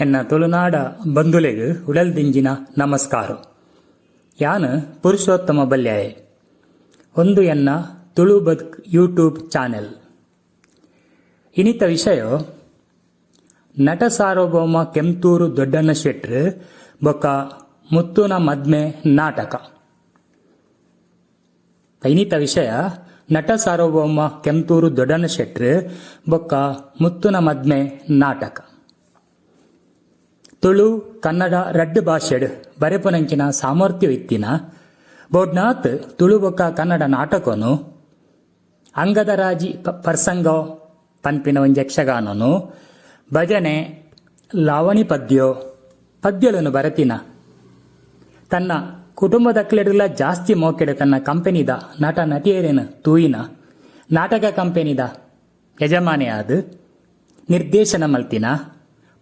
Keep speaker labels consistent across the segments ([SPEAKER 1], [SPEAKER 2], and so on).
[SPEAKER 1] ಎನ್ನ ತುಳುನಾಡ ಬಂಧುಲೆಗ್ ಉಡಲ್ದಿಂಜಿನ ನಮಸ್ಕಾರ. ಯಾನ್ ಪುರುಷೋತ್ತಮ ಬಲ್ಯಾಯೆ. ಒಂದು ಎನ್ನ ತುಳು ಬದುಕ್ ಯೂಟ್ಯೂಬ್ ಚಾನೆಲ್. ಇನಿತ ವಿಷಯ, ನಟ ಸಾರ್ವಭೌಮ ಕೆಂತೂರು ದೊಡ್ಡಣ್ಣ ಶೆಟ್ರ್ ಬೊಕ್ಕ ಮುತ್ತುನ ಮದ್ಮೆ ನಾಟಕ. ಐನಿತ ವಿಷಯ, ನಟ ಸಾರ್ವಭೌಮ ಕೆಂತೂರು ದೊಡ್ಡಣ್ಣ ಶೆಟ್ರ್ ಬೊಕ್ಕ ಮುತ್ತುನ ಮದ್ಮೆ ನಾಟಕ. ತುಳು, ಕನ್ನಡ, ರಡ್ಡು ಭಾಷೆಡ್ ಬರೆಪುನಂಚಿನ ಸಾಮರ್ಥ್ಯ ಇತ್ತಿನ ಬೋಡ್ನಾಥ್ ತುಳು ಬೊಕ್ಕ ಕನ್ನಡ ನಾಟಕನು ಅಂಗದ ರಾಜಿ ಪರ್ಸಂಗ ಪನ್ಪಿನ ಒಂಜಿ ಯಕ್ಷಗಾನನು, ಭಜನೆ, ಲಾವಣಿ ಪದ್ಯೋ ಪದ್ಯಗಳನ್ನು ಬರತಿನ. ತನ್ನ ಕುಟುಂಬದಕ್ಲೆಡ್ಲ ಜಾಸ್ತಿ ಮೋಕೆಡೆ ತನ್ನ ಕಂಪನಿದ ನಟ ನಟಿಯರೇನು ತೂಯಿನ, ನಾಟಕ ಕಂಪನಿದ ಯಜಮಾನಿ ನಿರ್ದೇಶನ ಮಲ್ತಿನ.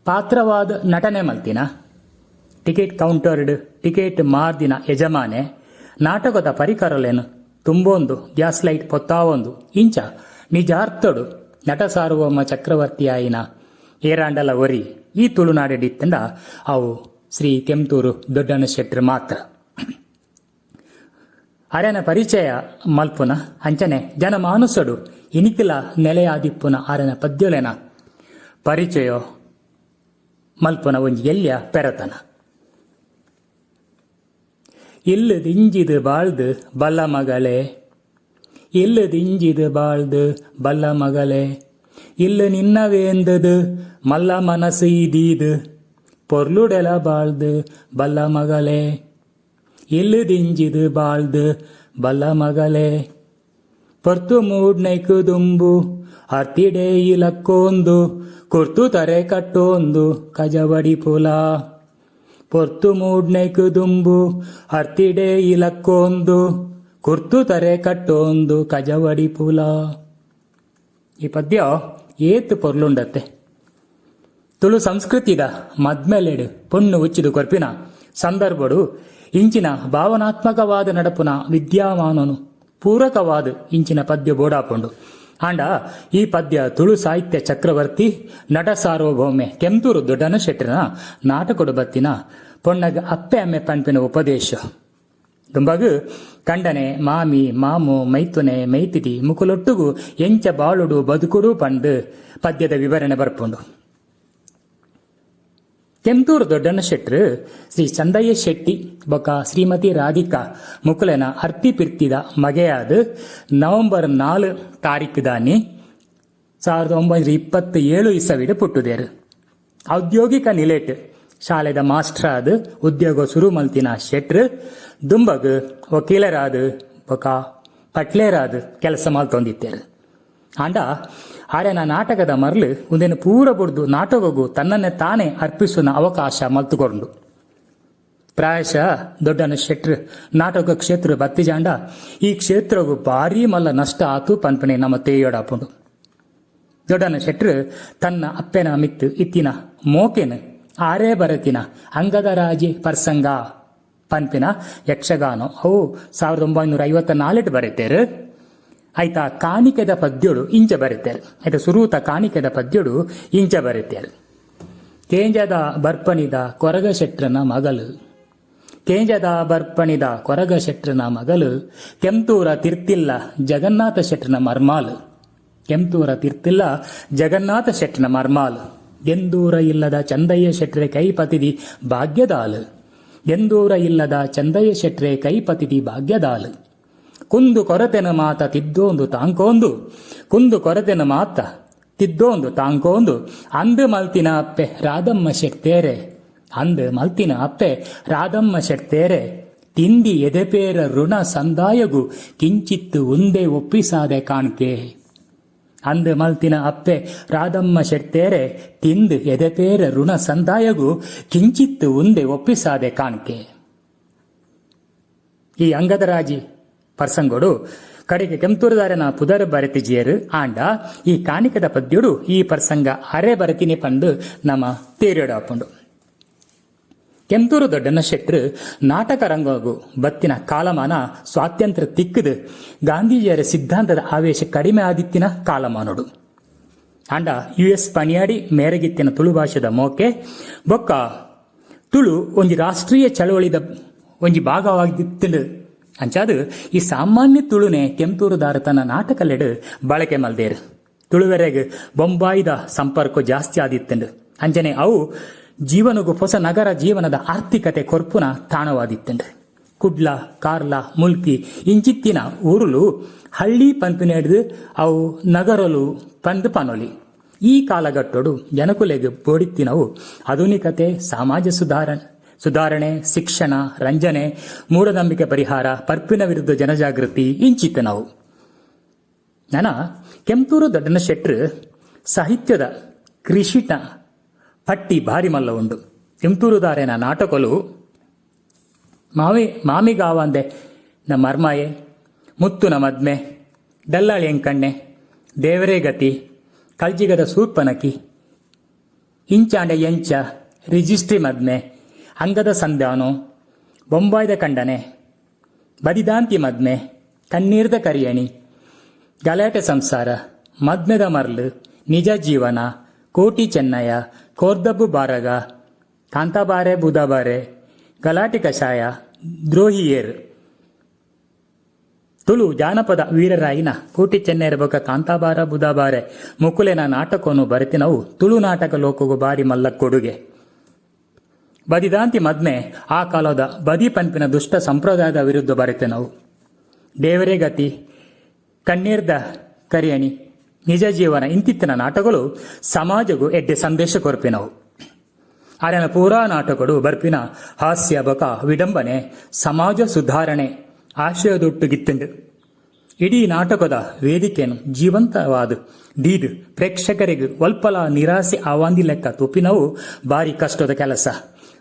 [SPEAKER 1] ಪಾತ್ರವಾದ ನಟನೆ ಮಲ್ತಿನ? ಟಿಕೆಟ್ ಕೌಂಟರ್ಡ್, ಟಿಕೆಟ್ ಮಾರ್ದಿನ ಯಜಮಾನೆ. ನಾಟಕದ ಪರಿಕರಲೇನು? ತುಂಬೊಂದು, ಗ್ಯಾಸ್ ಲೈಟ್ ಪೊತ್ತಾವೊಂದು. ಇಂಚ, ನಿಜಾರ್ಥಡು, ನಟ ಸಾರ್ವಭೌಮ ಚಕ್ರವರ್ತಿ ಆಯಿನ? ಏರಾಂಡಲ ಒರಿ ಈ ತುಳುನಾಡಿಡಿತ್ತಂಡ ಅವು ಶ್ರೀ ಕೆಂತೂರು ದೊಡ್ಡನ ಶೆಟ್ಟರ್ ಮಾತ್ರ. ಅರೆನ ಪರಿಚಯ ಮಲ್ಪುನ, ಅಂಚನೆ, ಜನಮಾನುಸಡು, ಇನಿಕಿಲ ನೆಲೆಯಾದಿಪ್ಪುನ ಅರೆನ ಪದ್ಯಲೇನ? ಪರಿಚಯ ಮಲ್ಪುನ ಒಂಜಿ ಎಲ್ಯ ಪೆರತನ ಇಲ್ಲದಿಂಜಿದು ಬಾಳ್ದು ಬಲ್ಲ ಮಗಳೇ ಇಲ್ಲದಿಂಜಿದು ಬಾಳ್ದು ಬಲ್ಲ ಮಗಳೇ ಇಲ್ಲ ನಿನ್ನವೇಂದದು ಮಲ್ಲ ಮನಸ್ಸು ಇದೀದು ಪೊರ್ಲುಡೆಲ ಬಾಳ್ದು ಬಲ್ಲ ಮಗಳೇ ಇಲ್ಲದಿಂಜಿದು ಬಾಳ್ದು ಬಲ್ಲ ಮಗಳೇ ಪೊರ್ತು ಮೂಡ್ನೈಕು ದುಂಬು ಅರ್ತಿಡೆ ಇಲಕ್ಕೋಂದು ಕುರ್ತು ತರೆ ಕಟ್ಟೊಂದು ಕಜವಡಿ ಪುಲ. ಪೊರ್ತು ಮೂಡ್ನೈಕು ದುಂಬು ಅರ್ತಿಡೆ ಇಲಕ್ಕೊಂದು, ಕುರ್ತು ತರೆ ಕಟ್ಟೊಂದು ಕಜವಡಿ ಪುಲ. ಈ ಪದ್ಯ ಏತ್ ಪೊರ್ಲುಂಡತ್ತೆ. ತುಳು ಸಂಸ್ಕೃತಿದ ಮದ್ಮೆಲೆಡು ಪೊಣ್ಣು ಉಚ್ಚಿದು ಕೊರ್ಪಿನ ಸಂದರ್ಭಡು ಇಂಚಿನ ಭಾವನಾತ್ಮಕವಾದ ನಡಪುನ ವಿದ್ಯಾಮಾನನು ಪೂರಕವಾದ ಇಂಚಿನ ಪದ್ಯ ಬೋಡಾಪುಂಡು. ಆಂಡ, ಈ ಪದ್ಯ ತುಳು ಸಾಹಿತ್ಯ ಚಕ್ರವರ್ತಿ, ನಟ ಸಾರ್ವಭೌಮೆ, ಕೆಂತೂರು ದೊಡ್ಡನ ಶೆಟ್ಟಿನ ನಾಟಕಡು ಬತ್ತಿನ ಪೊಣ್ಣಗ ಅಪ್ಪೆ ಅಮ್ಮೆ ಪಂಪಿನ ಉಪದೇಶ. ದುಂಬಗು ಕಂಡನೆ, ಮಾಮಿ, ಮಾಮು, ಮೈತುನೆ ಮೈತಿಟಿ ಮುಕುಲೊಟ್ಟುಗು, ಎಂಚ ಬಾಳುಡು ಬದುಕುಡು ಪಂಡು ಪದ್ಯದ ವಿವರಣೆ ಬರ್ಪುಂಡು. ಕೆಂತೂರು ದೊಡ್ಡಣ್ಣ ಶೆಟ್ರು ಶ್ರೀ ಚಂದಯ್ಯ ಶೆಟ್ಟಿ, ಬೊಕ ಶ್ರೀಮತಿ ರಾಧಿಕಾ ಮುಕುಲೆನ ಅರ್ತಿ ಪಿರ್ತಿದ ಮಗೆಯಾದ ನವೆಂಬರ್ ನಾಲ್ ತಾರೀಕು ದಾನಿ ಸಾವಿರದ ಒಂಬೈನೂರ ಇಪ್ಪತ್ತ ಏಳು ಇಸವಿಡು ಪುಟ್ಟುದೇರು. ಔದ್ಯೋಗಿಕ ನಿಲೇಟ್ ಶಾಲೆದ ಮಾಸ್ಟರ್ ಆದ ಉದ್ಯೋಗ ಶುರು ಮಲ್ತಿನ ಶೆಟ್ರ್ ದುಂಬಗ್ ವಕೀಲರಾದ ಬೊಕ ಪಟ್ಲೇರಾದ ಕೆಲಸ ಮಲ್ತೊಂದಿತ್ತೇರು ಆಂಡ ಆರೆನ ನಾಟಕದ ಮರಳು ಒಂದೇನು ಪೂರ ಬುಡ್ದು ನಾಟಕಗು ತನ್ನನ್ನೇ ತಾನೇ ಅರ್ಪಿಸುವ ಅವಕಾಶ ಮಲ್ತುಕೊಂಡು ಪ್ರಾಯಶಃ ದೊಡ್ಡನ ಶೆಟ್ರ್, ನಾಟಕ ಕ್ಷೇತ್ರ ಬತ್ತಿಜಾಂಡ ಈ ಕ್ಷೇತ್ರಗೂ ಭಾರಿ ಮಲ್ಲ ನಷ್ಟ ಆತು ಪನ್ಪನೆ ನಮ್ಮ ತೇಯೋಡಾಪುಂಡು ದೊಡ್ಡನ ಶೆಟ್ರ್, ತನ್ನ ಅಪ್ಪೆನ ಮಿತ್ತು ಇತ್ತಿನ ಮೋಕೆನ್, ಆರೇ ಬರತಿನ ಅಂಗದ ರಾಜಿ ಪರ್ಸಂಗ ಪನ್ಪಿನ ಯಕ್ಷಗಾನ. ಅವು ಸಾವಿರದ ಒಂಬೈನೂರ ಐವತ್ತ ನಾಲ್ಕು ಬರೀತೇರು. ಆಯ್ತಾ, ಕಾಣಿಕೆದ ಪದ್ಯಡು ಇಂಚ ಬರುತ್ತೆ ಆಯ್ತಾ, ಸುರೂತ ಕಾಣಿಕೆದ ಪದ್ಯಡು ಇಂಚ ಬರುತ್ತೆ ಕೇಂಜದ ಬರ್ಪಣಿದ ಕೊರಗ ಶೆಟ್ರನ ಮಗಲು. ಕೇಂಜದ ಬರ್ಪಣಿದ ಕೊರಗ ಶೆಟ್ರನ ಮಗಲು. ಕೆಂತೂರ ತಿರ್ತಿಲ್ಲ ಜಗನ್ನಾಥ ಶೆಟ್ರನ ಮರ್ಮಾಲು. ಕೆಂತೂರ ತಿರ್ತಿಲ್ಲ ಜಗನ್ನಾಥ ಶೆಟ್ರನ ಮರ್ಮಾಲು. ಎಂದೂರ ಇಲ್ಲದ ಚಂದಯ್ಯ ಶೆಟ್ರೆ ಕೈಪತಿದಿ ಭಾಗ್ಯದಾಲು. ಎಂದೂರ ಇಲ್ಲದ ಚಂದಯ್ಯ ಶೆಟ್ರೆ ಕೈಪತಿದಿ ಭಾಗ್ಯದಾಲು. ಕುಂದು ಕೊರತೆನ ಮಾತ ತಿದ್ದೋಂದು ತಾಂಕೋಂದು. ಕುಂದು ಕೊರತೆನ ಮಾತ ತಿದ್ದೋಂದು ತಾಂಕೋಂದು. ಅಂದು ಮಲ್ತಿನ ಅಪ್ಪೆ ರಾಧಮ್ಮ ಶಕ್ತೇರೆ ಅಂದು ಮಲ್ತಿನ ಅಪ್ಪೆ ರಾಧಮ್ಮ ಶಕ್ತೇರೆ ತಿಂದಿ ಎದೆಪೇರ ಋಣ ಸಂದಾಯಗು ಕಿಂಚಿತ್ತು ಉಂದೆ ಒಪ್ಪಿಸಾದೆ ಕಾಣ್ಕೆ. ಅಂದು ಮಲ್ತಿನ ಅಪ್ಪೆ ರಾಧಮ್ಮ ಶೆಟ್ಟೇರೆ ತಿಂದು ಎದೆಪೇರ ಋಣ ಸಂದಾಯಗು ಕಿಂಚಿತ್ತು ಉಂದೆ ಒಪ್ಪಿಸಾದೆ ಕಾಣ್ಕೆ. ಈ ಅಂಗದರಾಜಿ ಪರ್ಸಂಗೋಡು, ಕಡೆಗೆ ಕೆಂತೂರುದಾರನ ಪುದರ್ ಬರತಿಜಿಯರು ಆಂಡ, ಈ ಕಾಣಿಕದ ಪದ್ಯುಡು, ಈ ಪರ್ಸಂಗ ಅರೆ ಬರತಿನಿ ಪಂದು ನಮ್ಮ ತೇರಿಡಾಪುಂಡು ಕೆಂತೂರು ದೊಡ್ಡನ ಶೆಟ್ರು, ನಾಟಕ ರಂಗವು ಬತ್ತಿನ ಕಾಲಮಾನ ಸ್ವಾತಂತ್ರ್ಯ ತಿಕ್ಕದು, ಗಾಂಧೀಜಿಯರ ಸಿದ್ಧಾಂತದ ಆವೇಶ ಕಡಿಮೆ ಆದಿತ್ತಿನ ಕಾಲಮಾನೋಡು. ಆಂಡ ಯು ಎಸ್ ಪನಿಯಾಡಿ ಮೇರೆಗಿತ್ತಿನ ತುಳು ಭಾಷೆದ ಮೋಕೆ, ಬೊಕ್ಕ ತುಳು ಒಂಜಿ ರಾಷ್ಟ್ರೀಯ ಚಳವಳಿದ ಒಂಜಿ ಭಾಗವಾಗಿತ್ತಿಂಡು ಅಂಚಾದು, ಈ ಸಾಮಾನ್ಯ ತುಳುನೆ ಕೆಂತೂರುದಾರ ತನ್ನ ನಾಟಕಲೆಡು ಬಳಕೆ ಮಲ್ದೇರು. ತುಳುವೆರೆಗ್ ಬೊಂಬಾಯಿದ ಸಂಪರ್ಕ ಜಾಸ್ತಿ ಆದಿತ್ತೆಂದು. ಅಂಜನೆ ಅವು ಜೀವನಗೂ ಹೊಸ ನಗರ ಜೀವನದ ಆರ್ಥಿಕತೆ ಕೊರ್ಪುನ ತಾಣವಾದಿತ್ತೆಂದು. ಕುಡ್ಲ, ಕಾರ್ಲ, ಮುಲ್ಕಿ, ಇಂಚಿತ್ತಿನ ಊರುಲು ಹಳ್ಳಿ ಪಂಪಿನೆಡ್ದು ಅವು ನಗರಲು ಪಂದು ಪನೊಲಿ. ಈ ಕಾಲಘಟ್ಟೋಡು ಜನಕುಲೆಗೆ ಬೋಡಿತ್ತಿನವು ಆಧುನಿಕತೆ, ಸಮಾಜ ಸುಧಾರಣೆ. ಸುಧಾರಣೆ, ಶಿಕ್ಷಣ, ರಂಜನೆ, ಮೂಢನಂಬಿಕೆ ಪರಿಹಾರ, ಪರ್ಪಿನ ವಿರುದ್ಧ ಜನಜಾಗೃತಿ, ಇಂಚಿತ್ತ ನಾವು. ನನ, ಕೆಂಪೂರು ದಡ್ಡನ ಶೆಟ್ರ್ ಸಾಹಿತ್ಯದ ಕೃಷಿಟ ಪಟ್ಟಿ ಭಾರಿ ಮಲ್ಲ ಉಂಡು. ಕೆಂಪೂರುದಾರೆನ ನಾಟಕಲು ಮಾವಿ ಮಾಮಿಗಾವಂದೆ ನ ಮರ್ಮಾಯೆ ಮುತ್ತುನ ಮದ್ಮೆ ದಲ್ಲಾಳಿ ಎಂಕಣ್ಣೆ ದೇವರೇ ಗತಿ, ಕಲ್ಜಿಗದ ಸೂರ್ಪನಕಿ, ಇಂಚಾಂಡೆ ಎಂಚ, ರಿಜಿಸ್ಟ್ರಿ ಮದ್ಮೆ ಅಂಗದ ಸಂಧಾನು, ಬೊಂಬಾಯ್ದ ಕಂಡನೆ, ಬದಿದಾಂತಿ ಮದ್ಮೆ ಕಣ್ಣೀರ್ದ ಕರಿಯಣಿ, ಗಲಾಟೆ ಸಂಸಾರ ಮದ್ಮೆದ ಮರ್ಲು, ನಿಜ ಜೀವನ, ಕೋಟಿ ಚೆನ್ನಯ ಕೋರ್ದಬ್ಬು ಬಾರಗ, ಕಾಂತಾಬಾರೆ ಬುಧಬಾರೆ, ಗಲಾಟೆ ಕಷಾಯ ದ್ರೋಹಿಯೇರ್ ತುಳು ಜಾನಪದ ವೀರರಾಯಿನ ಕೋಟಿ ಚೆನ್ನೈರ ಬೊಕ ಕಾಂತಾಬಾರ ಬುಧಬಾರೆ, ಮುಕುಲೆನ ನಾಟಕವನ್ನು ಬರೆತಿನವು ತುಳು ನಾಟಕ ಲೋಕಗೂ ಬಾರಿ ಮಲ್ಲ ಕೊಡುಗೆ ಬದಿದಾಂತಿ ಮದ್ಮೆ ಆ ಕಾಲದ ಬದಿ ಪಂಪಿನ ದುಷ್ಟ ಸಂಪ್ರದಾಯದ ವಿರುದ್ಧ ಬರೆತಿನವು ದೇವರೇ ಗತಿ, ಕಣ್ಣೀರ್ದ ಕರಿಯಣಿ, ನಿಜ ಜೀವನ ಇಂತಿತ್ತಿನ ನಾಟಕಗಳು ಸಮಾಜಗೂ ಎಡ್ಡೆ ಸಂದೇಶ ಕೊರ್ಪಿನವು ಅರೆನ ಪೂರಾ ನಾಟಕಗಳು ಬರ್ಪಿನ ಹಾಸ್ಯ ಬಕ ವಿಡಂಬನೆ, ಸಮಾಜ ಸುಧಾರಣೆ, ಆಶಯದೊಟ್ಟು ಗಿತ್ತಿಂಡು. ಇಡೀ ನಾಟಕದ ವೇದಿಕೆಯನ್ನು ಜೀವಂತವಾದ ದೀದ್ ಪ್ರೇಕ್ಷಕರಿಗೆ ಒಲ್ಪಲ ನಿರಾಸೆ ಆವಾಂದಿ ಲೆಕ್ಕ ತುಪ್ಪಿನವು ಭಾರಿ ಕಷ್ಟದ ಕೆಲಸ.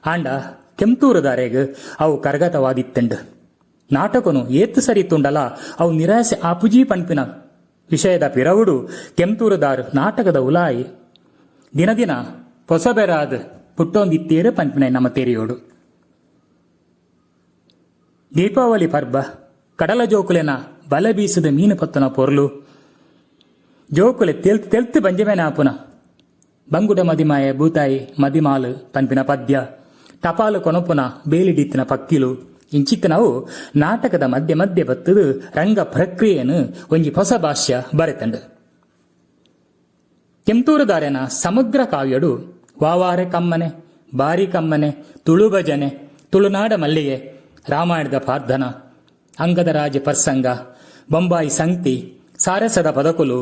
[SPEAKER 1] ಆಂಡ ಕೆಂತೂರುದಾರೆಗ್ ಅವು ಕರಗತವಾದಿತ್ತೆಂಡು ನಾಟಕನು ಏತ್ ಸರಿ ತುಂಡಲ, ಅವು ನಿರಾಸೆ ಆಪುಜಿ ಪಂಪಿನ ವಿಷಯದ ಪಿರವುಡು ಕೆಂತೂರುದಾರ್ ನಾಟಕದ ಉಲಾಯಿ. ದಿನ ದಿನ ಹೊಸಬೆರಾದ ಪುಟ್ಟೊಂದಿತ್ತೇರು ಪಂಪಿನ ನಮ್ಮ ತೆರೆಯೋಡು. ದೀಪಾವಳಿ ಪರ್ಬ, ಕಡಲ ಜೋಕುಲೆನ ಬಲ ಬೀಸದ ಮೀನು ಪತ್ತನ ಪೊರ್ಲು. ಜೋಕುಲೆ ತೆಲ್ತ್ ತೆಲ್ತ್ ಬಂಜಮೇನ ಆಪುನ ಬಂಗುಡ ಮದಿಮಾಯ ಭೂತಾಯಿ ಮದಿಮಾಲು ಪಂಪಿನ ಪದ್ಯ. ಟಪಾಲು ಕೊನಪುನ ಬೇಲಿಡಿತ್ತಿನ ಪಕ್ಕಿಲು. ಇಂಚಿತ್ತನವು ನಾಟಕದ ಮಧ್ಯೆ ಮಧ್ಯೆ ಬತ್ತದು ರಂಗ ಪ್ರಕ್ರಿಯೆಯನ್ನು ಒಂಜಿ ಹೊಸ ಭಾಷ್ಯ ಬರೆತಂಡು ಕೆಂತೂರುದಾರೆನ ಸಮಗ್ರ ಕಾವ್ಯಡು ವಾವಾರೆ ಕಮ್ಮನೆ, ಬಾರಿ ಕಮ್ಮನೆ, ತುಳು ಭಜನೆ ತುಳುನಾಡ ಮಲ್ಲಿಗೆ, ರಾಮಾಯಣದ ಪಾರ್ಧನ, ಅಂಗದ ರಾಜ ಪರ್ಸಂಗ, ಬೊಂಬಾಯಿ ಸಂಕ್ತಿ, ಸಾರಸದ ಪದಕುಲು,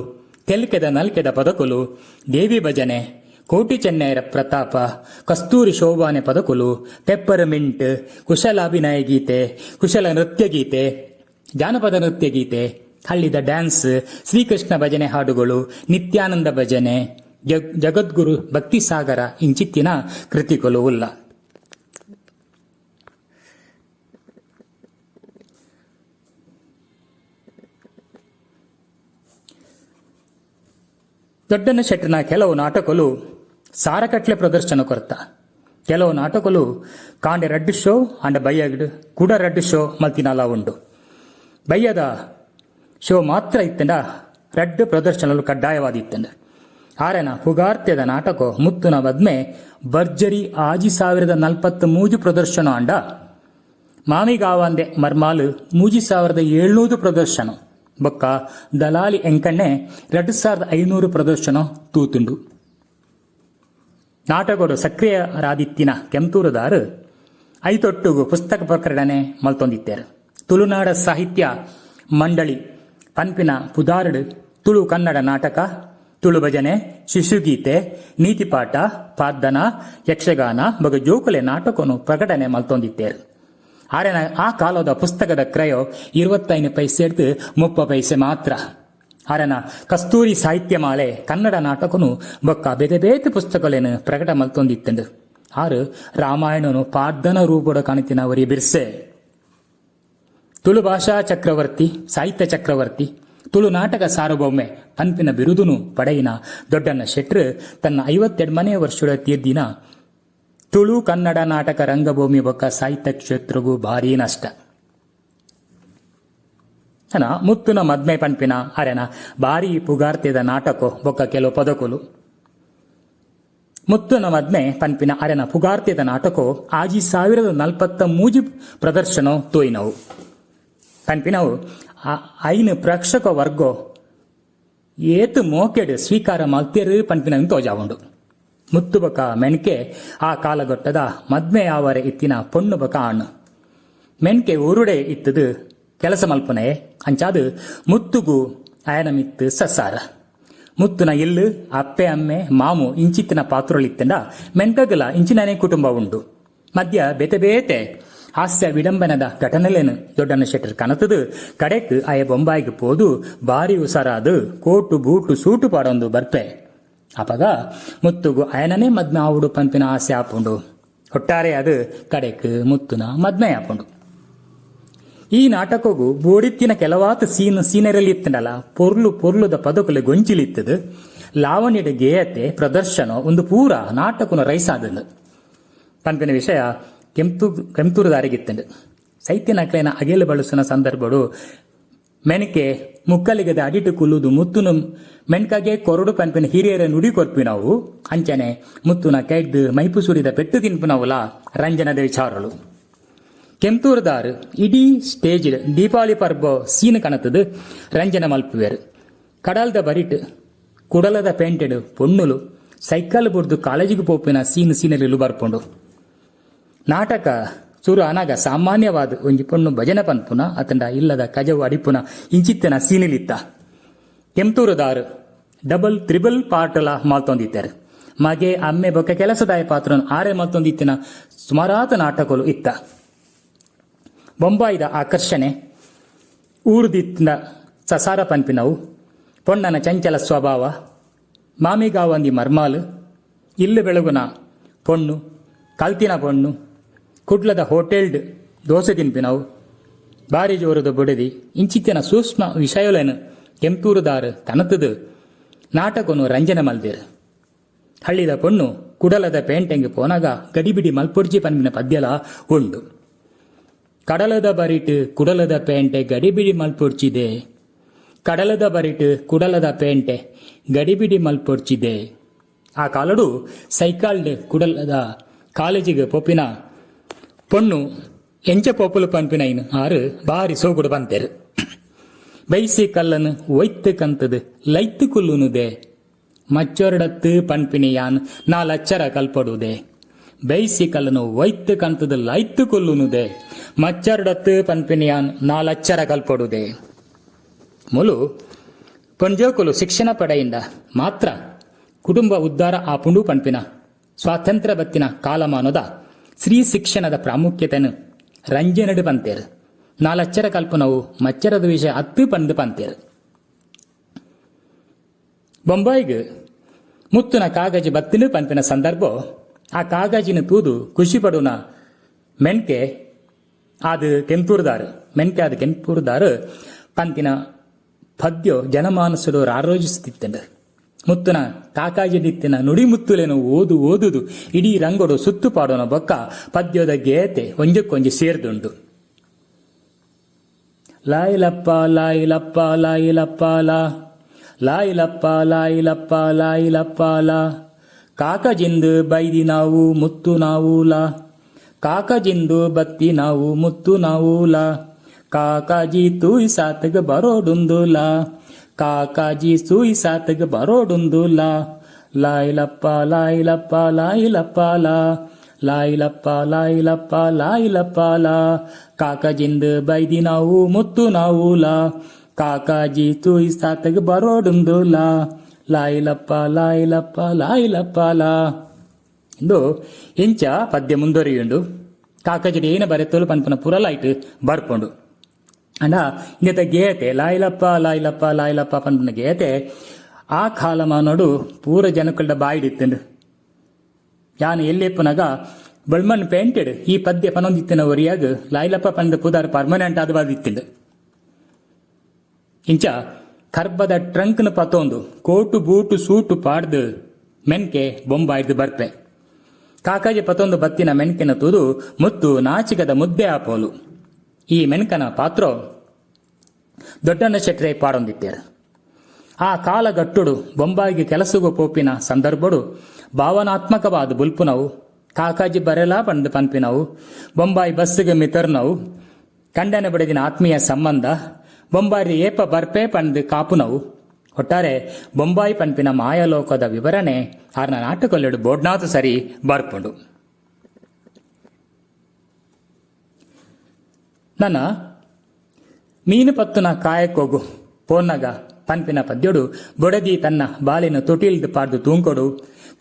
[SPEAKER 1] ತೆಲ್ಕೆದ ನಲ್ಕೆದ ಪದಕುಲು, ದೇವಿ ಭಜನೆ ಕೋಟಿ ಚೆನ್ನೈರ ಪ್ರತಾಪ, ಕಸ್ತೂರಿ ಶೋಭಾನೆ ಪದಕುಲು, ಪೆಪ್ಪರ್ ಮಿಂಟ್ ಕುಶಲಾಭಿನಯ ಗೀತೆ, ಕುಶಲ ನೃತ್ಯ ಗೀತೆ, ಜಾನಪದ ನೃತ್ಯ ಗೀತೆ, ಹಳ್ಳಿದ ಡ್ಯಾನ್ಸ್, ಶ್ರೀಕೃಷ್ಣ ಭಜನೆ ಹಾಡುಗಳು, ನಿತ್ಯಾನಂದ ಭಜನೆ ಜಗದ್ಗುರು ಜಗದ್ಗುರು ಭಕ್ತಿಸಾಗರ ಇಂಚಿತ್ತಿನ ಕೃತಿಗಳು ಉಲ್ಲ. ದೊಡ್ಡನ ಶೆಟ್ಟನ ಕೆಲವು ನಾಟಕಗಳು ಸಾರಕಟ್ಲೆ ಪ್ರದರ್ಶನ ಕೊರತ. ಕೆಲವು ನಾಟಕಗಳು ಕಾಂಡೆ ರಡ್ಡು ಶೋ ಅಂಡ ಬಯ್ಯಡ್ ಕೂಡ ರಡ್ಡು ಶೋ ಮಲ್ತಿನಲ ಉಂಡು. ಬಯ್ಯದ ಶೋ ಮಾತ್ರ ಇತ್ತಂಡ ರಡ್ಡು ಪ್ರದರ್ಶನಲು ಕಡ್ಡಾಯವಾದಿತ್ತಂಡ. ಆರೆನ ಹುಗಾರ್ತ್ಯದ ನಾಟಕ ಮುತ್ತುನ ಬದ್ಮೆ ಭರ್ಜರಿ ಆಜಿ ಸಾವಿರದ ನಲ್ಪತ್ತು ಮೂಜು ಪ್ರದರ್ಶನ ಅಂಡ. ಮಾಮಿಗಾವಂದೆ ಮರ್ಮಾಲು ಮೂಜಿ ಸಾವಿರದ ಏಳ್ನೂರು ಪ್ರದರ್ಶನ. ಬೊಕ್ಕ ದಲಾಲಿ ಎಂಕಣ್ಣೆ ಎರಡು ಸಾವಿರದ ಐನೂರು ಪ್ರದರ್ಶನ ತೂತುಂಡು. ನಾಟಕಡು ಸಕ್ರಿಯರಾದಿತ್ತಿನ ಕೆಂತೂರುದಾರು ಐತೊಟ್ಟುಗು ಪುಸ್ತಕ ಪ್ರಕಟಣೆ ಮಲ್ತೊಂದಿತ್ತೇರು ತುಳುನಾಡ ಸಾಹಿತ್ಯ ಮಂಡಳಿ ಪನ್ಪಿನ ಪುದಾರ್ಡ್, ತುಳು ಕನ್ನಡ ನಾಟಕ, ತುಳು ಭಜನೆ ಶಿಶುಗೀತೆ ನೀತಿಪಾಠ ಪಾದ್ದನ ಯಕ್ಷಗಾನ ಬಗೆ ಜೋಕುಲೆ ನಾಟಕವನ್ನು ಪ್ರಕಟಣೆ ಮಲ್ತೊಂದಿತ್ತೇರು ಆರೆನ ಆ ಕಾಲದ ಪುಸ್ತಕದ ಕ್ರಯೋ ಇರುವತ್ತೈದು ಪೈಸೆ ಹಿಡ್ದು ಮುಪ್ಪ ಪೈಸೆ ಮಾತ್ರ. ಆರೆನ ಕಸ್ತೂರಿ ಸಾಹಿತ್ಯ ಮಾಲೆ ಕನ್ನಡ ನಾಟಕನು ಬೊಕ್ಕ ಬೇತೆ ಬೇತೆ ಪುಸ್ತಕಲೇನು ಪ್ರಕಟ ಮಲ್ತೊಂದಿತ್ತೆಂದು ಆರು ರಾಮಾಯಣನು ಪಾರ್ಧನ ರೂಪದ ಕಾಣಿತಿನವರಿ ಬಿರ್ಸೆ. ತುಳು ಭಾಷಾ ಚಕ್ರವರ್ತಿ, ಸಾಹಿತ್ಯ ಚಕ್ರವರ್ತಿ, ತುಳು ನಾಟಕ ಸಾರ್ವಭೌಮೆ ಅಂತಿನ ಬಿರುದುನು ಪಡೆಯಿನ ದೊಡ್ಡನ ಶೆಟ್ರ್ ತನ್ನ ಐವತ್ತೆರಡು ವರ್ಷದ ತೀರ್ದಿನ ತುಳು ಕನ್ನಡ ನಾಟಕ ರಂಗಭೂಮಿ ಬೊಕ್ಕ ಸಾಹಿತ್ಯ ಕ್ಷೇತ್ರಗೂ ಭಾರೀ ನಷ್ಟ. ಅನ ಮುತ್ತುನ ಮದ್ಮೆ ಪನ್ಪಿನ ಅರೆನ, ಬಾರಿ ಪುಗಾರ್ತಿದ ನಾಟಕ, ಬೊಕ್ಕ ಕೆಲವು ಪದಕುಲು. ಮುತ್ತುನ ಮದ್ಮೆ ಪನ್ಪಿನ ಅರೆನ ಪುಗಾರ್ತಿದ ನಾಟಕ, ಆಜಿ ಸಾವಿರದ ನಲ್ಪತ್ತ ಮೂಜಿ ಪ್ರದರ್ಶನ ತೋಯಿನವು. ಪಂಪಿನವು ಐನು ಪ್ರೇಕ್ಷಕ ವರ್ಗೋ, ಏತು ಮೋಕೆಡ್ ಸ್ವೀಕಾರ ಮಲ್ತಿರು ಪಂಪಿನ ತೋಜಾವುಂಡು. ಮುತ್ತು ಬಕ ಮೆನ್ಕೆ, ಆ ಕಾಲಘಟ್ಟದ ಮದ್ಮೆ ಆವರೆ ಇತ್ತಿನ ಪೊಣ್ಣು ಬಕ ಅಣ್ಣು ಮೆನ್ಕೆ ಉರುಡೆ ಇತ್ತದು ಕೆಲಸ ಮಲ್ಪನೆ, ಅಂಚಾದು ಮುತ್ತುಗು ಆಯನ ಸಸಾರ ಮುತ್ತುನ ಇಲ್ಲು, ಅಪ್ಪೆ, ಅಮ್ಮೆ, ಮಾಮು ಇಂಚಿತ್ತಿನ ಪಾತ್ರಳಿತ್ತಂಡ ಮೆನ್ಕಗಲ ಇಂಚಿನನೆ ಕುಟುಂಬ ಉಂಡು. ಮಧ್ಯ ಬೇತೆ ಬೇತೆ ಹಾಸ್ಯ ವಿಡಂಬನದ ಘಟನೆಲೇನು ದೊಡ್ಡನ ಶೆಟ್ಟರ್ ಕನತದು ಕಡೆಕ್ ಅಯ ಬೊಂಬಾಯಿಗೆ ಪೋದು ಬಾರಿ ಉಸಾರಾದು ಕೋಟು ಬೂಟು ಸೂಟು ಪಾಡೊಂದು ಬರ್ಪೆ. ಅಪಗ ಮುತ್ತುಗು ಅಯನನೇ ಮದ್ಮೆ ಆವುಡು ಪಂಪಿನ ಆಸೆ ಆಪುಂಡು ಒಟ್ಟಾರೆ ಅದು ಕಡೆಕ್ ಮುತ್ತುನ ಮದ್ಮೆ ಆಪುಂಡು ಈ ನಾಟಕವು ಬೋಡಿತ್ತಿನ ಕೆಲವಾತ ಸೀನ್ ಸೀನರಲ್ಲಿ ಇತ್ತನಲ್ಲ ಪೊರ್ಲು ಪೊರ್ಲುದ ಪದಕಲು ಗೊಂಚಿಲಿತ್ತದು ಲಾವಣ್ಯದ ಗೇಯತೆ, ಪ್ರದರ್ಶನ, ಒಂದು ಪೂರ ನಾಟಕನ ರೈಸಾದಲು ಪಂಪಿನ ವಿಷಯ ಕೆಂಪು ಕೆಂಪೂರು ದಾರಿಗಿತ್ತಂಡು ಸೈತ್ಯ ನಕಲಿನ ಅಗೇಲು ಬಳಸಿನ ಸಂದರ್ಭಡು ಮೆನಕೆ ಮುಕ್ಕಲಿಗದ ಅಡಿಟು ಕುಲ್ಲುದು ಮುತ್ತುನು ಮೆಣಕಾಗೆ ಕೊರಡು ಪಂಪಿನ ಹಿರಿಯರ ನುಡಿ ಕೊರ್ಪಿನವು ಅಂಚನೆ ಮುತ್ತುನ ಕೈದ್ ಮೈಪು ಸುರಿದ ಪೆಟ್ಟು ತಿನ್ಪಿನವುಲ ರಂಜನದ ವಿಚಾರಗಳು ಕೆಂತೂರ್ದಾರ್ ಇಡೀ ಸ್ಟೇಜ್ ದೀಪಾವಳಿ ಪರ್ಬ ಸೀನ್ ಕಣತದು ರಂಜನ ಮಲ್ಪುವೆರ್ ಕಡಲ್ದ ಬರಿಟ್, ಕುಡಲದ ಪೇಂಟೆಡ್ ಪೊಣ್ಣುಲು ಸೈಕಲ್ ಬುರ್ದು ಕಾಲೇಜಿಗೆ ಪೋಪಿನ ಸೀನ್ ಸೀನಲ್ಲಿ ಬರ್ಪುಂಡು. ನಾಟಕ ಚೂರು ಅನಾಗ ಸಾಮಾನ್ಯವಾದ ಒಂಜಿ ಪೊಣ್ಣು ಭಜನೆ ಪನ್ಪುನ, ಅತಂಡ ಇಲ್ಲದ ಕಜವು ಅಡಿಪುನ ಇಂಚಿತ್ತನ ಸೀನಿಲಿತ್ತ. ಕೆಂತೂರುದಾರ್ ಡಬಲ್ ತ್ರಿಬಲ್ ಪಾರ್ಟಲ ಮಾಲ್ತೊಂದಿದ್ದಾರೆ ಮಗೆ, ಅಮ್ಮೆ, ಬೊಕ್ಕ ಕೆಲಸದಾಯ ಪಾತ್ರ ಆರೆ ಮಲ್ತೊಂದಿತ್ತಿನ ಸುಮಾರಾತ ನಾಟಕಗಳು ಇತ್ತ. ಬೊಂಬಾಯಿದ ಆಕರ್ಷಣೆ, ಊರುದಿತ್ತಿನ ಸಸಾರ ಪಂಪಿನವು ಪೊಣ್ಣನ ಚಂಚಲ ಸ್ವಭಾವ ಮಾಮಿಗಾವಂದಿ ಮರ್ಮಾಲು, ಇಲ್ಲು ಬೆಳಗುನ ಪೊಣ್ಣು, ಕಲ್ತಿನ ಪೊಣ್ಣು, ಕುಡ್ಲದ ಹೋಟೆಲ್ಡ್ ದೋಸೆ ತಿನ್ಪಿನವು ಬಾರಿ ಜೋರದ ಬುಡದಿ, ಇಂಚಿತ್ತಿನ ಸೂಕ್ಷ್ಮ ವಿಷಯಲೇನು ಕೆಂಪೂರುದಾರು ತನತದು ನಾಟಕನು ರಂಜನೆ ಮಲ್ದಿರು. ಹಳ್ಳಿದ ಪೊಣ್ಣು ಕುಡಲದ ಪೇಂಟೆಂಗೆ ಪೋನಾಗ ಗಡಿಬಿಡಿ ಮಲ್ಪುರ್ಜಿ ಪನ್ಪಿನ ಪದ್ಯಲ ಉಂಡು. ಕಡಲದ ಬರಿಟು ಕುಡಲದ ಪೇಂಟೆ ಗಡಿಬಿಡಿ ಮಲ್ಪೊರ್ಚಿದೆ. ಕಡಲದ ಬರಿಟು ಕುಡಲದ ಪೇಂಟೆ ಗಡಿಬಿಡಿ ಮಲ್ಪೊರ್ಚಿದೆ. ಆ ಕಾಲಡು ಸೈಕಲ್ಡ್ ಕುಡಲದ ಕಾಲೇಜಿಗೆ ಪೊಪ್ಪಿನ ಪೊಣ್ಣು ಎಂಚ ಪೊಪ್ಪುಲು ಇನ್ನು ಆರು ಬಾರಿ ಸೋಗುಡು ಬಂತೇರು. ಬೈಸಿ ಕಲ್ಲನು ಒಯ್ತು ಕಂತದು ಲೈತು ಕುಲ್ಲುನುದೆ. ಮಚ್ಚೊರಡತ್ತು ನಾಲ್ ನಾಲಚ್ಚರ ಕಲ್ಪಡುವುದೇ ಬೈಸಿ ಕಲ್ಲನು ಒಯ್ತು ಕಂತದು ಲೈತು ಕೊಲ್ಲುನುದೆ. ಮಚ್ಚರಡತ್ತು ಪನ್ಪಿನಿಯಾನ್ ನಾಲಚ್ಚರ ಕಲ್ಪಡುವುದೇ ಮುಲು ಪಂಜೋಕುಲು ಶಿಕ್ಷಣ ಪಡೆಯಿಂದ ಮಾತ್ರ ಕುಟುಂಬ ಉದ್ಧಾರ ಪುಂಡು ಪಂಪಿನ ಸ್ವಾತಂತ್ರ್ಯ ಬತ್ತಿನ ಕಾಲಮಾನದ ಸ್ತ್ರೀ ಶಿಕ್ಷಣದ ಪ್ರಾಮುಖ್ಯತೆಯನ್ನು ರಂಜನಡು ಪಂತೇರು ನಾಲಚ್ಚರ ಕಲ್ಪನವು ಮಚ್ಚರದ ವಿಷಯ ಹತ್ತು ಪಂದು ಪಂತೇರು ಬೊಂಬಾಯಿಗೆ ಮುತ್ತುನ ಕಾಗಜಿ ಬತ್ತಿಲು ಪಂಪಿನ ಸಂದರ್ಭ ಆ ಕಾಗಜಿನ ತೂದು ಖುಷಿ ಪಡುನ ಮೆನ್ಕೆ ಅದು ಕೆಂಪುರ್ದಾರ ಅದು ಕೆಂಪೂರ್ದಾರು, ಪಂತಿನ ಪದ್ಯ ಜನಮಾನಸರು ಆರೋಜಿಸುತ್ತಿದ್ದಂಡು ಮುತ್ತುನ ನುಡಿ ಮುತ್ತುಲೇನು ಓದು ಓದುದು, ಇಡೀ ರಂಗೋಡು ಸುತ್ತು ಪಾಡೋನ ಬೊಕ್ಕ ಪದ್ಯದ ಗೇತೆ ಒಂಜಕ್ಕೊಂಜಿ ಸೇರ್ದುಂಡು. ಲಾಯಿಲಪ್ಪ ಲಾಯಿಲಪ್ಪ ಲಾಯಿಲಪ್ಪ, ಲಾ. ಲಾಯಿಲಪ್ಪ ಲಾಯಿಲಪ್ಪ ಲಾಯಿಲಪ್ಪ, ಲಾ. ಕಾಕಜಿಂದು ಬೈದಿ ನಾವು, ಮುತ್ತು ನಾವು, ಲಾ. ಕಾಕಜಿಂದು ಬತ್ತಿ ನಾವು, ಮುತ್ತು ನಾವು ಲಾ. ಕಾಕಾಜಿ ತೂಯಿ ಸಾತಗ ಬರೋಡುಂದು ಲಾ. ಕಾಕಾಜಿ ಸೂಯಿ ಸಾತಗ ಬರೋಡುಂದು ಲಾ. ಲಾಯಿಲಪ್ಪ ಲಾಯಿಲಪ್ಪ ಲಾಯಿಲಪ್ಪ ಲಾ. ಲಾಯಿಲಪ್ಪ ಲಾಯಿಲಪ್ಪ ಲಾಯಿಲಪ್ಪ ಲಾ. ಕಾಕಜಿಂದು ಬೈದಿ ನಾವು, ಮುತ್ತು ನಾವು ಲಾ. ಕಾಕಾಜಿ ತೂಯಿ ಸಾತಗ ಬರೋಡುಂದು ಲಾ. ಲಾಯಿಲಪ್ಪ ಲಾಯಿಲಪ್ಪ ಲಾಯಿಲಪ್ಪ ಲಾ. ಎಂದು ಇಂಚ ಪದ್ಯ ಮುಂದುವರಿಯುಂಡು. ಕಾಕಜಿಡಿ ಏನ ಬರೆತೋಲು ಪನ್ಪನ ಪುರಲಾಯ್ಟ್ ಬರ್ಕೊಂಡು ಅಂಡ ಇಂಗತ ಗೇತೆ, ಲಾಯ್ಲಪ್ಪ ಲಾಯ್ಲಪ್ಪ ಲಾಯ್ಲಪ್ಪ ಪನ್ಪನ ಗೇತೆ, ಆ ಕಾಲ ಮಾನೋಡು ಪೂರ ಜನಕಲ್ಡ ಬಾಯಿಡಿತ್ತಂಡು ಯಾನು ಎಲ್ಲಿಪ್ಪನಾಗ ಬಳ್ಮಣ್ ಪೇಂಟೆಡ್, ಈ ಪದ್ಯ ಪನೊಂದಿತ್ತಿನ ಒರಿಯಾಗ ಲಾಯ್ಲಪ್ಪ ಪಂದ ಪುದಾರ್ ಪರ್ಮನೆಂಟ್ ಆದ ಇಂಚ ಕರ್ಬದ ಟ್ರಂಕ್ನ ಪತೊಂದು, ಕೋಟು ಬೂಟು ಸೂಟು ಪಾಡ್ದು, ಮೆನ್ಕೆ ಬೊಂಬಾಯ್ದು ಬರ್ಪೆ. ಕಾಕಾಜಿ ಪತೊಂದು ಬತ್ತಿನ ಮೆಣಕಿನ ತುದು ಮುತ್ತು ನಾಚಿಕದ ಮುದ್ದೆ ಆಪೋಲು. ಈ ಮೆಣಕನ ಪಾತ್ರ ದೊಡ್ಡನ ಶೆಟ್ರೆ ಪಾಡೊಂದಿತ್ತೇರು. ಆ ಕಾಲಗಟ್ಟುಡು ಬೊಂಬಾಯಿಗೆ ಕೆಲಸಗು ಪೋಪಿನ ಸಂದರ್ಭಡು ಭಾವನಾತ್ಮಕವಾದ ಬುಲ್ಪುನವು, ಕಾಕಾಜಿ ಬರೆಲಾ ಬಂದು ಪಂಪಿನವು ಬೊಂಬಾಯಿ ಬಸ್ಸಿಗೆ ಮಿತರ್ನವು, ಕಂಡನ ಬಿಡದಿನ ಆತ್ಮೀಯ ಸಂಬಂಧ, ಬೊಂಬಾರಿ ಏಪ ಬರ್ಪೆ ಪಂದು ಕಾಪುನವು. ಒಟ್ಟಾರೆ ಬೊಂಬಾಯಿ ಪಂಪಿನ ಮಾಯಾಲೋಕದ ವಿವರಣೆ ಆರ್ನ ನಾಟಕಲ್ಲೆಡು ಬೋಡ್ನಾತು ಸರಿ ಬರ್ಪುಂಡು. ನನ್ನ ಮೀನು ಪತ್ತುನ ಕಾಯಕೋಗು ಪೋನ್ನಗ ಪಂಪಿನ ಪದ್ಯಡು ಬೊಡದಿ ತನ್ನ ಬಾಲಿನ ತೊಟಿಲ್ದು ಪಾಡ್ದು ತೂಂಕೊಡು.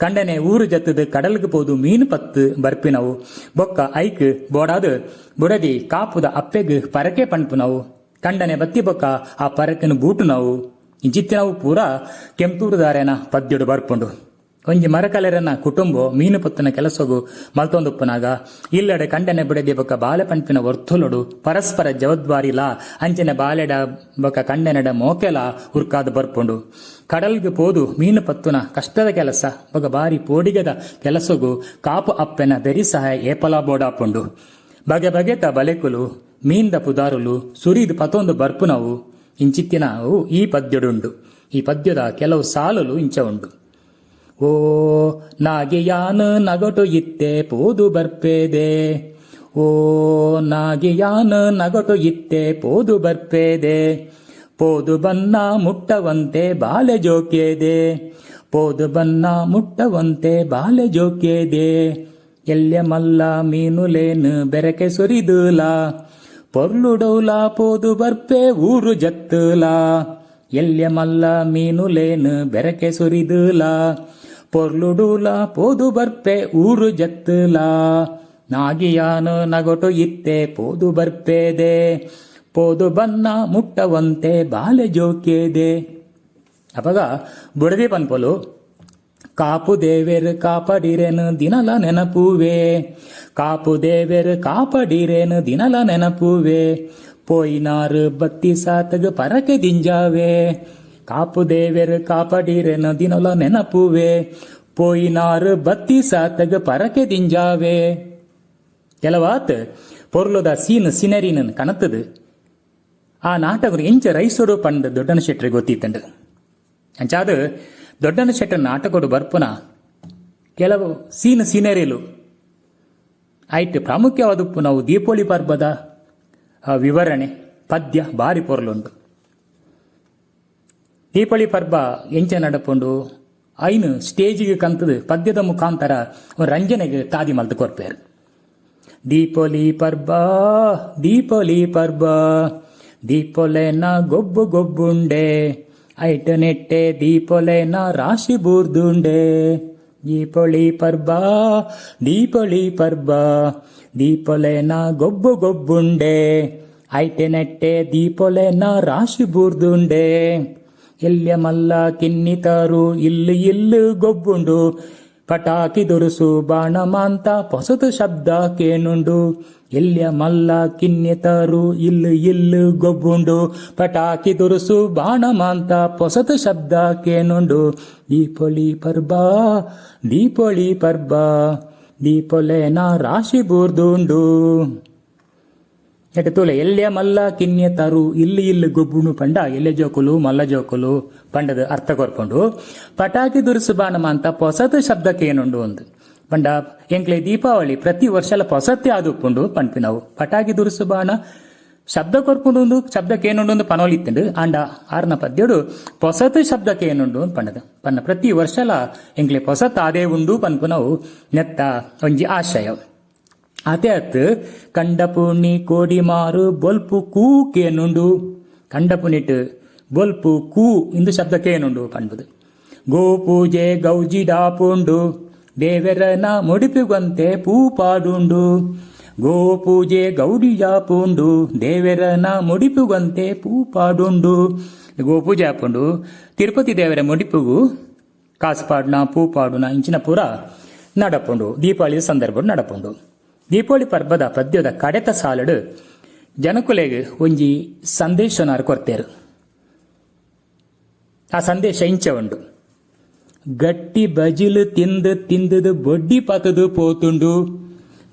[SPEAKER 1] ಕಂಡನೆ ಊರು ಜತ್ತದು ಕಡಲ್ಗೆ ಪೋದು ಮೀನು ಪತ್ತು ಬರ್ಪಿನವು. ಬೊಕ್ಕ ಐಕ್ ಬೋಡಾದು ಬುಡದಿ ಕಾಪುದ ಅಪ್ಪೆಗ್ ಪರಕೆ ಪಂಪುನವು ಕಂಡನೆ ಬತ್ತಿ ಬೊಕ್ಕ ಆ ಪರಕೆನು ಬೂಟುನವು. ಇಂಚಿತ್ತಿನವು ಪೂರ ಕೆಂಪೂರುದಾರೆನ ಪದ್ಯಡು ಬರ್ಪುಂಡು. ಒಂಜಿ ಮರಕಲೆರನ್ನ ಕುಟುಂಬ, ಮೀನು ಪುತ್ತನ ಕೆಲಸಗು ಮಲ್ತೊಂದುಪ್ಪನಾಗ, ಇಲ್ಲಡೆ ಕಂಡನೆ ಬಿಡದಿ ಬೊಕ ಬಾಲೆ ಪಂಪಿನ ವರ್ತುಲೊಡು ಪರಸ್ಪರ ಜವಾಬ್ದಾರಿಲ ಅಂಚನೆ ಬಾಲೆಡ ಬೊಕ ಕಂಡನೆಡ ಮೋಕೆಲ ಉರ್ಕಾದ ಬರ್ಪುಂಡು. ಕಡಲ್ಗೆ ಪೋದು ಮೀನು ಪತ್ತುನ ಕಷ್ಟದ ಕೆಲಸ, ಬೊಕ ಬಾರಿ ಪೋಡಿಗದ ಕೆಲಸಗು ಕಾಪು ಅಪ್ಪೆನ ಬೆರಿ ಸಹಾಯ ಏಪಲ ಬೋಡಾಪುಂಡು. ಬಗೆ ಬಗೆತ ಬಲೆಕುಲು, ಮೀನ್ದ ಪುದಾರುಲು, ಸುರಿದು ಪತೊಂದು ಬರ್ಪುನವು. ಇಂಚಿತ್ತಿನವು ಈ ಪದ್ಯಡುಂಡು ಈ ಪದ್ಯದ ಕೆಲವು ಸಾಲಲು ಇಂಚ ಉಂಡು ಓ, ನಾಗಿಯಾನ ನಗಟು ಇತ್ತೆ ಪೋದು ಬರ್ಪೇದೆ. ಓ, ನಾಗಿಯಾನ ನಗಟು ಇತ್ತೆ ಪೋದು ಬರ್ಪೇದೆ. ಪೋದು ಬನ್ನ ಮುಟ್ಟವಂತೆ ಬಾಲೆ ಜೋಕೇದೆ ಪೋದು ಬನ್ನ ಮುಟ್ಟವಂತೆ ಬಾಲೆ ಜೋಕೇದೆ ಎಲ್ಲೆ ಮಲ್ಲ ಮೀನುಲೇನು ಬೆರಕೆ ಸುರಿದುಲ. ಪೊರ್ಲುಡೌಲ ಪೋದು ಬರ್ಪೆ ಊರು ಜತ್ತುಲ. ಎಲ್ಯ ಮಲ್ಲ ಮೀನುಲೇನು ಬೆರಕೆ ಸುರಿದುಲ. ಪೊರ್ಲುಡೂಲಾ ಪೋದು ಬರ್ಪೆ ಊರು ಜತ್ತುಲ. ನಾಗಿಯಾನು ನಗೊಟು ಇತ್ತೆ ಪೋದು ಬರ್ಪೇದೆ. ಪೋದು ಬನ್ನ ಮುಟ್ಟವಂತೆ ಬಾಲೆ ಜೋಕೇದೆ ಅಪಗ ಬುಡದಿ ಪನ್ಪೊಲು. ಕಾಪು ದೇವೆರು ಕಾಪಡಿರೇನು ದಿನಲ ನೆನಪುವೆ. ಕಾಪು ದೇವೆರು ಕಾಪಡಿರೇನು ದಿನಲ ನೆನಪುವೆ. ಪೋಯಿನಾರು ಬತ್ತಿ ಸಾತಗ ಪರಕೆ ದಿಂಜಾವೆ. ಕಾಪು ದೇವೆರು ಕಾಪಡಿರೇನು ದಿನಲ ನೆನಪುವೆ. ಪೋಯಿನಾರು ಬತ್ತಿ ಸಾತಗ ಪರಕೆ ದಿಂಜಾವೆ. ಕೆಲವಾತ್ ಪೊರ್ಲುದ ಸೀನ್ ಸಿನರಿನ ಕಣತದು ಆ ನಾಟಕರು ಇಂಚ ರೈಸೋಡು ಪಂಡ ದೊಡ್ಡನ ಶೆಟ್ರಿಗೆ ಗೊತ್ತಿತ್ತಂಡು. ಅಂಚಾದ ದೊಡ್ಡನ ಶೆಟ್ಟ ನಾಟಕಡು ಬರ್ಪುನ ಕೆಲವು ಸೀನ್ ಸೀನರಿಲು. ಐಟ್ ಪ್ರಾಮುಖ್ಯವಾದಪ್ಪು ನಾವು ದೀಪೋಳಿ ಪರ್ಬದ ವಿವರಣೆ, ಪದ್ಯ ಬಾರಿ ಪೊರ್ಲುಂಡು ದೀಪಾವಳಿ ಪರ್ಬ ಎಂಚ ನಡಪುಂಡು, ಐನು ಸ್ಟೇಜಿಗೆ ಕಂತದು ಪದ್ಯದ ಮುಖಾಂತರ ರಂಜನೆಗೆ ತಾದಿ ಮಲ್ದು ಕೊರ್ಪೇರು. ದೀಪೊಲಿ ಪರ್ಬ ದೀಪೊಲಿ ಪರ್ಬ, ದೀಪೊಲೆನ ಗೊಬ್ಬು ಗೊಬ್ಬುಂಡೆ ಐಟ ನೆಟ್ಟೆ ದೀಪೊಲೆನ ರಾಶಿ ಬೂರ್ದುಂಡೆ ದೀಪೊಳಿ ಪರ್ಬ ದೀಪೊಳಿ ಪರ್ಬ ದೀಪೊಲೆನ ಗೊಬ್ಬು ಗೊಬ್ಬುಂಡೆ ಐಟೆ ನೆಟ್ಟೆ ದೀಪೊಲೆನ ರಾಶಿ ಬೂರ್ದುಂಡೆ ಎಲ್ಯ ಮಲ್ಲ ಕಿನ್ನಿತಾರು ಇಲ್ಲು ಇಲ್ಲು ಗೊಬ್ಬುಂಡು ಪಟಾಕಿ ದುರುಸು ಬಾಣಮಾಂತ ಪೊಸತು ಶಬ್ದ ಕೇನುಂಡು ಎಲ್ಯ ಮಲ್ಲ ಕಿನ್ನಿತಾರು ಇಲ್ಲು ಇಲ್ಲು ಗೊಬ್ಬುಂಡು. ಪಟಾಕಿ ದುರುಸು ಬಾಣಮಾಂತ ಪೊಸತು ಶಬ್ದ ಕೇನುಂಡು. ದೀಪೊಳಿ ಪರ್ಬ ದೀಪೊಳಿ ಪರ್ಬ, ದೀಪೊಲೆನ ರಾಶಿ ಬೂರ್ದುಂಡು. ಎಟ್ಟು ತೋಲೆ, ಎಲ್ಯ ಮಲ್ಲ ಕಿನ್ನೆ ತರು ಇಲ್ಲಿ ಇಲ್ಲಿ ಗೊಬ್ಬುಣು ಪಂಡ. ಎಲ್ಲೆ ಜೋಕುಲು, ಮಲ್ಲ ಜೋಕುಲು ಪಂಡದ ಅರ್ಥ ಕೊರ್ಕೊಂಡು ಪಟಾಕಿ ದುರುಸು ಬಾಣಮ ಅಂತ ಪೊಸದ ಶಬ್ದಕ್ಕೆ ಏನುಂಡು ಒಂದು. ಪಂಡ, ಎಂಕ್ಲೆ ದೀಪಾವಳಿ ಪ್ರತಿ ವರ್ಷಲ ಪೊಸತ್ತೆ ಆದುಪ್ಪುಂಡು ಪಂಪಿನವು ಪಟಾಕಿ ದುರುಸು ಬಾಣ, ಶಬ್ದ ಕೊರ್ಪುಂಡು ಶಬ್ದ ಏನುಂಡು ಒಂದು ಅಂಡ ಆಂಡ ಆರ್ನ ಪದ್ಯಡು, ಪೊಸತ್ ಶಬ್ದಕ್ಕೆ ಏನುಂಡು ಅಂತ ಪಂಡದ ಪನ್ನ ಪ್ರತಿ ವರ್ಷಲ ಎಂಕ್ಲೆ ಪೊಸತ್ ಆದೇ ಉಂಡು ಪನ್ಪುನವು, ನೆತ್ತ ಒಂಜಿ ಆಶಯ ಅದೇ ಅತ್, ಕಂಡಪುಣಿ ಕೋಡಿ ಮಾರು ಬೊಲ್ಪು ಕೂ ಕೇನುಂಡು. ಕಂಡಪುನಿಟ್ ಬೊಲ್ಪು ಕೂ ಇಂದು ಶಬ್ದ ಏನುಂಡು ಪಂಡುದು ಗೋಪೂಜೆ ಗೌಜಿ ಡಾಪುಂಡು. ದೇವರನ ಮುಡಿಪಿಗೊಂತೆ ಪೂ ಪಾಡುಂಡು. ಗೋ ಪೂಜೆ ಗೌಡಿ ಜಾಪುಂಡು ದೇವರನ ಮುಡಿಪಿಗೊಂತೆ ಪೂ ಪಾಡುಂಡು. ಗೋ ಪೂಜೆ ಹಾಪುಂಡು ತಿರುಪತಿ ದೇವರ ಮುಡಿಪಿಗೂ ಕಾಸು ಪಾಡ್ನ ಪೂ ಪಾಡುನ ಇಂಚಿನ ಪೂರ ನಡಪುಂಡು. ದೀಪಾವಳಿ ಸಂದರ್ಭ ನಡಪುಂಡು. ದೀಪಾವಳಿ ಪರ್ಬದ ಪದ್ಯದ ಕಡೆತ ಸಾಲಡು ಜನಕುಲೆಗೆ ಒಂಜಿ ಸಂದೇಶನಾರು ಕೊರ್ತೇರು. ಆ ಸಂದೇಶ ಇಂಚ ಉಂಡು. ಗಟ್ಟಿ ಬಜಿಲು ತಿಂದು ತಿಂದದು ಬೊಡ್ಡಿ ಪತದು ಪೋತುಂಡು.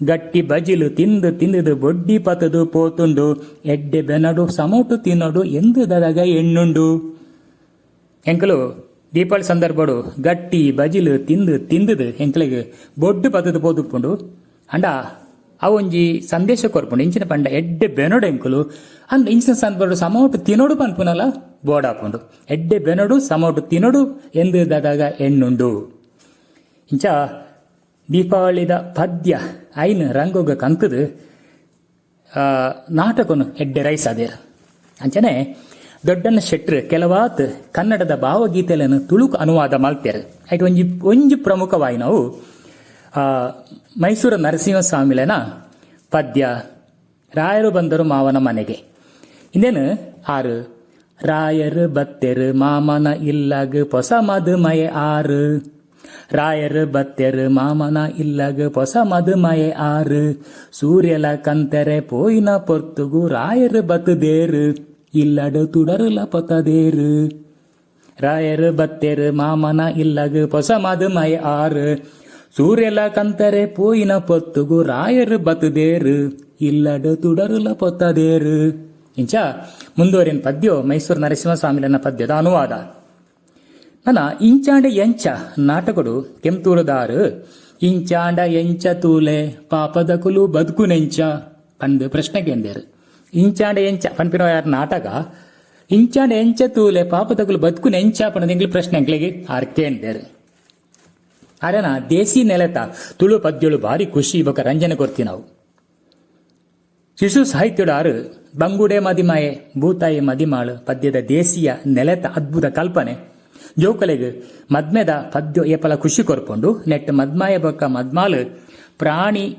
[SPEAKER 1] ಗಟ್ಟಿ ಬಜಿಲು ತಿಂದು ತಿಂದು ಬೊಡ್ಡಿ ಪತದು ಪೋತುಂಡು. ಎಡ್ಡೆ ಬೆನಡು ಸಮೋಟು ತಿನ್ನೋಡು ಎಂದು ದದಗ ಎಣ್ಣುಂಡು. ಎಂಕಲು, ದೀಪಾವಳಿ ಸಂದರ್ಭಡು ಗಟ್ಟಿ ಬಜಿಲು ತಿಂದು ತಿಂದದು ಎಂಕಲಿಗೆ ಬೊಡ್ಡು ಪತದು ಪೋದುಪ್ಪುಂಡು ಅಂಡ ಅವೊಂಜಿ ಸಂದೇಶ ಕೊರ್ಪುಂಡು. ಇಂಚಿನ ಪಂಡ ಎಡ್ಡೆ ಬೆನೋಡು ಎಂಕುಲು ಅಂದ್ರೆ ಇಂಚಿನ ಸಂದರ್ಭ ಸಮೋಟು ತಿನೋಡು ಪನ್ಪುನಲ ಬೋಡಾಪುಂಡು. ಎಡ್ಡೆ ಬೆನಡು ಸಮೋಟು ತಿನೋಡು ಎಂದು ದಾದಾಗ ಎಣ್ಣುಂಡು. ಇಂಚ ದೀಪಾವಳಿದ ಪದ್ಯ ಐನ್ ರಂಗೋಗ ಕಂತದು ಆ, ನಾಟಕನು ಎಡ್ಡೆ ರೈಸ್ ಅದೇ ಅಂಚನೆ ದೊಡ್ಡನ ಶೆಟ್ರ್ ಕೆಲವಾತ್ ಕನ್ನಡದ ಭಾವಗೀತೆಗಳನ್ನು ತುಳುಕು ಅನುವಾದ ಮಲ್ತೇರು ಐಟ್ ಒಂಜಿ ಒಂಜಿ ಪ್ರಮುಖವಾಗಿ ನಾವು ಮೈಸೂರು ನರಸಿಂಹಸ್ವಾಮಿಲೇನ ಪದ್ಯ, ರಾಯರು ಬಂದರು ಮಾವನ ಮನೆಗೆ. ಇನ್ನೇನು? ಆರು. ರಾಯರು ಬತ್ತೆರು ಮಾಮನ ಇಲ್ಲಗ ಹೊಸ ಮದುಮಯ ಆರು. ರಾಯರು ಬತ್ತೆರು ಮಾಮನ ಇಲ್ಲಗ ಹೊಸ ಮದುಮಯ ಆರು. ಸೂರ್ಯಲ ಕಂತೆರೆ ಪೋಯಿನ ಪೊರ್ತುಗು ರಾಯರು ಬತ್ತದೇರು. ಇಲ್ಲಡು ತುಡರುಲ ಪತದೇರು ರಾಯರು ಬತ್ತೆರು ಮಾಮನ ಇಲ್ಲಗ ಹೊಸ ಮದುಮಯ ಆರು. ಸೂರ್ಯಲ ಕಂತರೆ ಪೋಯಿನ ಪೊತ್ತುಗು ರಾಯರು ಬತ್ತದೇರು, ಇಲ್ಲಡು ತುಡರುಲ ಪೊತ್ತದೇರು. ಇಂಚ, ಮುಂದುವರಿನ ಪದ್ಯ ಮೈಸೂರು ನರಸಿಂಹಸ್ವಾಮಿಲನ ಪದ್ಯದ ಅನುವಾದ. ನನ್ನ ಇಂಚಾಂಡ ಎಂಚ, ನಾಟಕಡು ಕೆಂತೂರುದಾರು ಇಂಚಾಂಡ ಎಂಚ ತೂಲೆ, ಪಾಪದ ಕುಲು ಬದುಕು ನೆಂಚ, ಪಂದು ಪ್ರಶ್ನೆಗೆ ಎಂದೇರು. ಇಂಚಾಂಡ ಎಂಚ ಪನ್ಪಿನ ನಾಟಕ. ಇಂಚಾಂಡ ಎಂಚ ತೂಲೆ, ಪಾಪದ ಕುಲು ಬದುಕು ನೆಂಚ ಪಣದ ಪ್ರಶ್ನೆ ಎಂಗ್ಳಿಗೆ ಆರ್ಕೆ ಎಂದೇರು. ಅರೆನ ದೇಸಿ ನೆಲೆತ ತುಳು ಪದ್ಯಳು ಭಾರಿ ಖುಷಿ ಬೊಕ ರಂಜನೆ ಕೊರ್ತಿ ನಾವು. ಶಿಶು ಸಾಹಿತ್ಯಡಾರು ಬಂಗುಡೆ ಮದಿಮಾಯೆ, ಭೂತಾಯಿ ಮದಿಮಾಳು, ಪದ್ಯದ ದೇಸಿಯ ನೆಲೆತ ಅದ್ಭುತ ಕಲ್ಪನೆ. ಜೋಕಲೆಗ್ ಮದ್ಮೆದ ಪದ್ಯ ಏಪಲ ಖುಷಿ ಕೊರ್ಕೊಂಡು ನೆಟ್ ಮದ್ಮಾಯ ಬೊಕ್ಕ ಮದ್ಮಾಲು ಪ್ರಾಣಿ,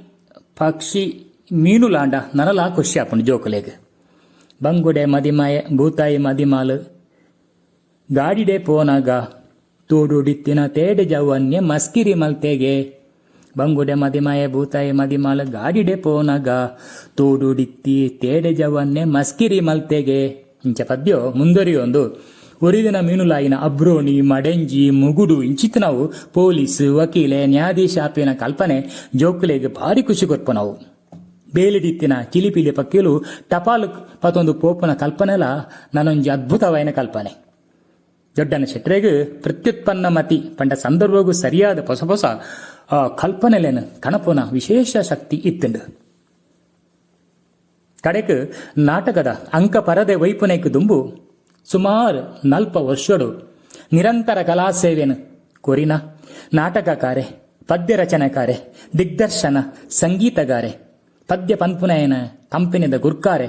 [SPEAKER 1] ಪಕ್ಷಿ ಮೀನುಲಾಂಡ ನನಲ ಖುಷಿ ಆಪುಂಡು ಜೋಕಲೆಗ್. ಬಂಗುಡೆ ಮದಿಮಾಯೆ, ಭೂತಾಯಿ ಮದಿಮಾಲು ಗಾಡಿಡೆ ಪೋನಾಗ ತೋಡುಡಿತ್ತಿನ ತೇಡೆ ಜವನ್ಯ ಮಸ್ಕಿರಿ ಮಲ್ತೆಗೆ. ಬಂಗುಡೆ ಮದಿಮಾಯ ಭೂತಾಯ ಮದಿಮಾಲ ಗಾಡಿಡೆ ಪೋನಗ. ತೋಡುಡಿತ್ತಿ ತೇಡೆ ಜವನ್ನೆ ಮಸ್ಕಿರಿ ಮಲ್ತೆಗೆ. ಇಂಚ ಪದ್ಯ ಮುಂದುವರಿಯೊಂದು ಒರಿದಿನ ಮೀನುಲಾಯಿನ ಅಬ್ರೋಣಿ, ಮಡೆಂಜಿ, ಮುಗುಡು ಇಂಚಿತ್ ನಾವು ಪೊಲೀಸ್, ವಕೀಲೆ, ನ್ಯಾಯಾಧೀಶ ಆಪಿನ ಕಲ್ಪನೆ, ಜೋಕುಲೆಗೆ ಭಾರಿ ಖುಷಿ ಕೊರ್ಪ ನಾವು ಬೇಲಿಡಿತ್ತಿನ ಚಿಲಿಪಿಲಿ ಪಕ್ಕಿಲು ಟಪಾಲು ಪತೊಂದು ಪೋಪನ ಕಲ್ಪನೆಲ, ನನ್ನೊಂಜಿ ಅದ್ಭುತವಾಯಿನ ಕಲ್ಪನೆ. ದೊಡ್ಡನ ಶೆಟ್ರೆಗ್ ಪ್ರತ್ಯುತ್ಪನ್ನ ಮತಿ ಪಂಡ ಸಂದರ್ಭಗೂ ಸರಿಯಾದ ಹೊಸ ಹೊಸ ಕಲ್ಪನೆಲೇನು ಕಣಪುನ ವಿಶೇಷ ಶಕ್ತಿ ಇತ್ತುಂಡು ಕಡೆಗೆ ನಾಟಕದ ಅಂಕ ಪರದೆ ವೈಪುನೈಕ್ ದುಂಬು ಸುಮಾರು ನಲ್ಪ ವರ್ಷಡು ನಿರಂತರ ಕಲಾ ಸೇವೆನು ಕೊರಿನ ನಾಟಕಕಾರೆ, ಪದ್ಯ ರಚನೆಕಾರೆ, ದಿಗ್ದರ್ಶನ ಸಂಗೀತಗಾರೆ, ಪದ್ಯ ಪಂಪುನಯನ ಕಂಪನಿದ ಗುರ್ಕಾರೆ,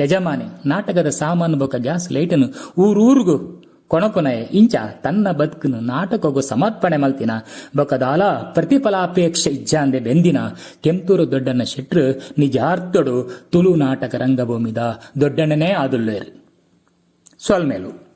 [SPEAKER 1] ಯಜಮಾನೆ ನಾಟಕದ ಸಾಮಾನು ಬೊಕ್ಕ ಗ್ಯಾಸ್ ಲೈಟನ್ನು ಊರೂರ್ಗೂ ಕೊಣಪುನಯ ಇಂಚ ತನ್ನ ಬದುಕನು ನಾಟಕಗೂ ಸಮರ್ಪಣೆ ಮಲ್ತಿನ ಬೊಕದಾಲ ಪ್ರತಿಫಲಾಪೇಕ್ಷೆ ಇಜ್ಜಾಂದೆ ಬೆಂದಿನ ಕೆಂತೂರು ದೊಡ್ಡನ ಶೆಟ್ರು ನಿಜಾರ್ಥಡು ತುಳು ನಾಟಕ ರಂಗಭೂಮಿದ ದೊಡ್ಡಣ್ಣನೇ ಆದುಳ್ಳೇರು ಸೊಲ್ಮೇಲು.